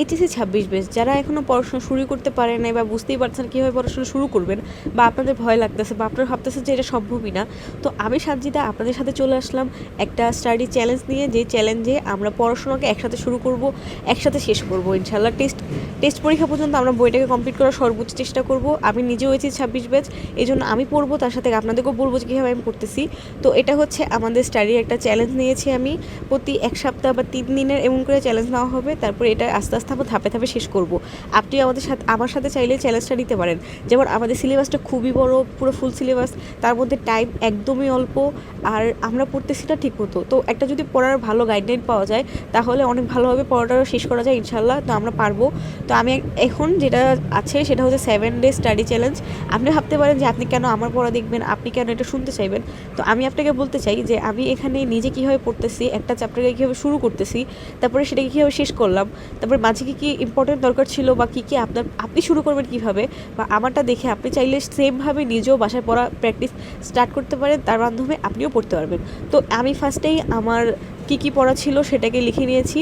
HSC ছাব্বিশ বেশ যারা এখনও পড়াশোনা শুরু করতে পারে নাই বা বুঝতেই পারছেন কীভাবে পড়াশোনা শুরু করবেন বা আপনাদের ভয় লাগতেছে বা আপনারা ভাবতেছে যে এটা সম্ভবই না, তো আমি সানজিদা আপনাদের সাথে চলে আসলাম একটা স্টাডি চ্যালেঞ্জ নিয়ে, যে চ্যালেঞ্জে আমরা পড়াশোনাকে একসাথে শুরু করব, একসাথে শেষ করব ইনশাল্লাহ টেস্ট টেস্ট পরীক্ষা পর্যন্ত আমরা বইটাকে কমপ্লিট করার সর্বোচ্চ চেষ্টা করব। আমি নিজেও হয়েছি ছাব্বিশ ব্যাচ এই জন্য আমি পড়ব, তার সাথে আপনাদেরকেও বলব যে কীভাবে আমি পড়তেছি। তো এটা হচ্ছে আমাদের স্টাডির একটা চ্যালেঞ্জ নিয়েছি আমি। প্রতি এক সপ্তাহ বা তিন দিনের এমন করে চ্যালেঞ্জ নেওয়া হবে, তারপরে এটা আস্তে আস্তে আমরা ধাপে ধাপে শেষ করব। আপনি আমাদের সাথে, আমার সাথে চাইলে চ্যালেঞ্জটা নিতে পারেন। যেমন আমাদের সিলেবাসটা খুবই বড়, পুরো ফুল সিলেবাস তার মধ্যে টাইম একদমই অল্প, আর আমরা পড়তেছি না ঠিক মতো। তো একটা যদি পড়ার ভালো গাইডলাইন পাওয়া যায়, তাহলে অনেক ভালোভাবে পড়াটা শেষ করা যায় ইনশাল্লাহ তো আমরা পারব। তো আমি এখন যেটা আছে সেটা হচ্ছে সেভেন ডে স্টাডি চ্যালেঞ্জ আপনি ভাবতে পারেন যে আপনি কেন আমার পড়া দেখবেন, আপনি কেন এটা শুনতে চাইবেন? তো আমি আপনাকে বলতে চাই যে আমি এখানে নিজে কীভাবে পড়তেছি, একটা চ্যাপ্টারকে কীভাবে শুরু করতেছি, তারপরে সেটাকে কীভাবে শেষ করলাম, তারপরে মাঝে কী কী ইম্পর্টেন্ট দরকার ছিল বা কী কী আপনার, আপনি শুরু করবেন কীভাবে বা আমারটা দেখে আপনি চাইলে সেমভাবে নিজেও বাসায় পড়া প্র্যাকটিস স্টার্ট করতে পারেন, তার মাধ্যমে আপনিও পড়তে পারবেন। তো আমি ফার্স্টেই আমার কী কী পড়া ছিল সেটাকে লিখে নিয়েছি।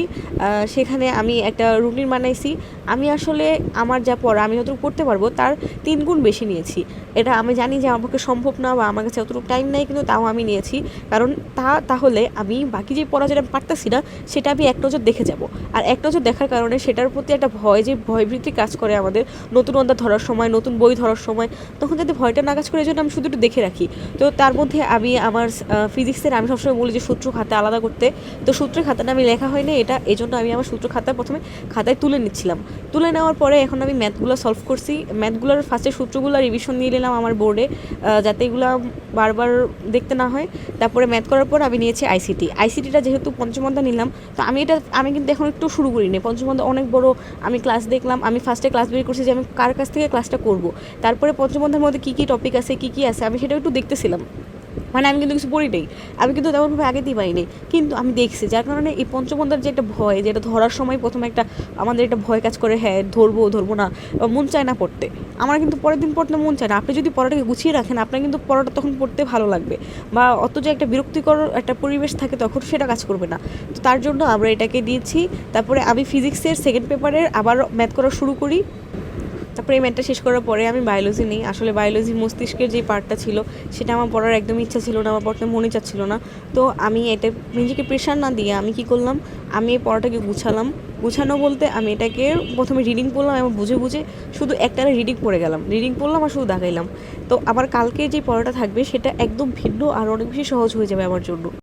সেখানে আমি একটা রুটিন বানাইছি আমি আসলে আমার যা পড়া, আমি যতটুকু পড়তে পারব তার তিন গুণ বেশি নিয়েছি। এটা আমি জানি যে আমার পক্ষে সম্ভব না বা আমার কাছে অতটুকু টাইম নেই, কিন্তু তাও আমি নিয়েছি। কারণ তা, তাহলে আমি বাকি যে পড়া যেটা পারতেছি না, সেটা আমি এক নজর দেখে যাব। আর এক নজর দেখার কারণে সেটার প্রতি একটা ভয়, যে ভয়ভীতি কাজ করে আমাদের নতুন অধ্যা ধরার সময়, নতুন বই ধরার সময়, তখন যাতে ভয়টা না কাজ করে এই জন্য আমি শুধু একটু দেখে রাখি। তো তার মধ্যে আমি আমার ফিজিক্সের আমি সবসময় বলি যে সূত্র খাতা আলাদা করতে। তো সূত্রের খাতাটা আমি লেখা হয়নি, এটা এই জন্য আমি আমার সূত্র খাতা প্রথমে খাতায় তুলে নিচ্ছিলাম। তুলে নেওয়ার পরে এখন আমি ম্যাথগুলো সলভ করছি। ম্যাথগুলোর ফার্স্টে সূত্রগুলো রিভিশন নিয়ে নিলাম আমার বোর্ডে যাতে এগুলো বারবার দেখতে না হয়। তারপরে ম্যাথ করার পর আমি নিয়েছি আইসিটি আইসিটিটা যেহেতু পঞ্চমন্দা নিলাম, তো আমি এটা, আমি কিন্তু এখন একটু শুরু করিনি। পঞ্চমন্দা অনেক বড়, আমি ক্লাস দেখলাম, আমি ফার্স্টে ক্লাস বের করছি যে আমি কার কাছ থেকে ক্লাসটা করব। তারপরে পঞ্চমন্ধার মধ্যে কী কী টপিক আছে, কী কী আছে, আমি সেটা একটু দেখতেছিলাম। মানে আমি কিন্তু কিছু পড়ি নাই। আমি কিন্তু তেমনভাবে আগে দিয়ে পারিনি কিন্তু আমি দেখছি, যার কারণে এই পঞ্চমন্দার যে একটা ভয়, যেটা ধরার সময় প্রথমে একটা আমাদের একটা ভয় কাজ করে হ্যাঁ ধরবো ধরবো না মন চায় না পড়তে। আমার কিন্তু পরের দিন পড়তে মন চায় না। আপনি যদি পড়াটাকে গুছিয়ে রাখেন, আপনার কিন্তু পড়াটা তখন পড়তে ভালো লাগবে। বা অত যে একটা বিরক্তিকর একটা পরিবেশ থাকে তখন সেটা কাজ করবে না। তো তার জন্য আমরা এটাকে দিয়েছি। তারপরে আমি ফিজিক্সের সেকেন্ড পেপারের আবার ম্যাথ করা শুরু করি। তারপরে এই ম্যাথটা শেষ করার পরে আমি বায়োলজি নিই। আসলে বায়োলজি মস্তিষ্কের যে পার্টটা ছিল, সেটা আমার পড়ার একদম ইচ্ছা ছিল না, আমার পড়তে মনে চাচ্ছিল না। তো আমি এটা, নিজেকে প্রেশার না দিয়ে আমি কি করলাম, আমি এই পড়াটাকে গুছালাম। গুছানো বলতে আমি এটাকে প্রথমে রিডিং পড়লাম এবং বুঝে বুঝে শুধু একটা রিডিং পড়ে গেলাম। রিডিং পড়লাম আর শুধু দেখাইলাম। তো আবার কালকে যে পড়াটা থাকবে, সেটা একদম ভিন্ন আর অনেক বেশি সহজ হয়ে যাবে আমার জন্য।